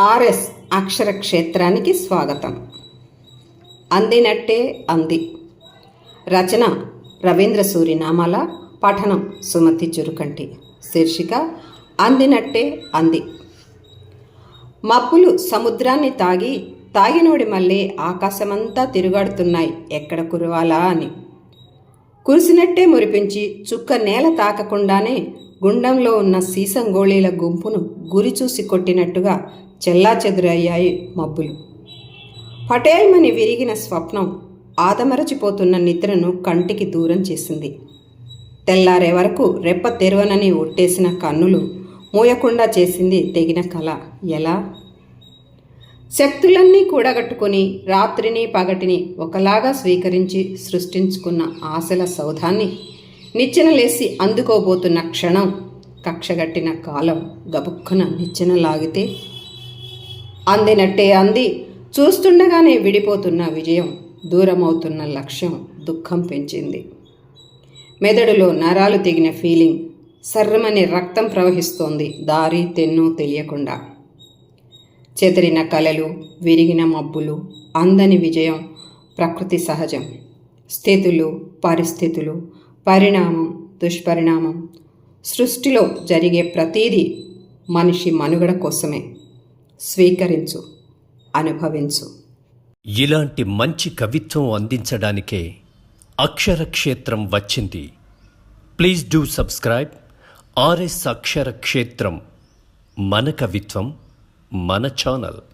RS అక్షర క్షేత్రానికి స్వాగతం. అందినట్టే అంది. రచన రవీంద్ర సూరి నామాల పఠనం సుమతి చురుకంటి. శీర్షిక అందినట్టే అంది. మప్పులు సముద్రాన్ని తాగి తాగినోడి మళ్ళీ ఆకాశమంతా తిరుగాడుతున్నాయి. ఎక్కడ కురవాలా అని. కురిసినట్టే మురిపించి చుక్క నేల తాకకుండానే గుండంలో ఉన్న సీసం గోళీల గుంపును గురి చూసి కొట్టినట్టుగా చెల్లాచెదురయ్యాయి మబ్బులు. పటేల్మని విరిగిన స్వప్నం ఆదమరచిపోతున్న నిద్రను కంటికి దూరం చేసింది. తెల్లారే వరకు రెప్ప తెరవనని ఒట్టేసిన కన్నులు మూయకుండా చేసింది తెగిన కళ ఎలా? శక్తులన్నీ కూడగట్టుకుని రాత్రిని పగటిని ఒకలాగా స్వీకరించి సృష్టించుకున్న ఆశల సౌధాన్ని నిచ్చెన లేసి అందుకోబోతున్న క్షణం కక్షగట్టిన కాలం గబుక్కున నిచ్చెన లాగితే అందినట్టే అంది. చూస్తుండగానే విడిపోతున్న విజయం దూరమవుతున్న లక్ష్యం దుఃఖం పెంచింది. మెదడులో నరాలు తెగిన ఫీలింగ్ సర్రమని రక్తం ప్రవహిస్తోంది. దారి తెన్ను తెలియకుండా చెదిరిన కలలు విరిగిన మబ్బులు అందని విజయం ప్రకృతి సహజం. స్థితులు పరిస్థితులు పరిణామం దుష్పరిణామం. సృష్టిలో జరిగే ప్రతీదీ మనిషి మనుగడ కోసమే. స్వీకరించు అనుభవించు. ఇలాంటి మంచి కవిత్వం అందించడానికే అక్షరక్షేత్రం వచ్చింది. Please do subscribe. R S Aksharakshetram మన కవిత్వం. మన ఛానల్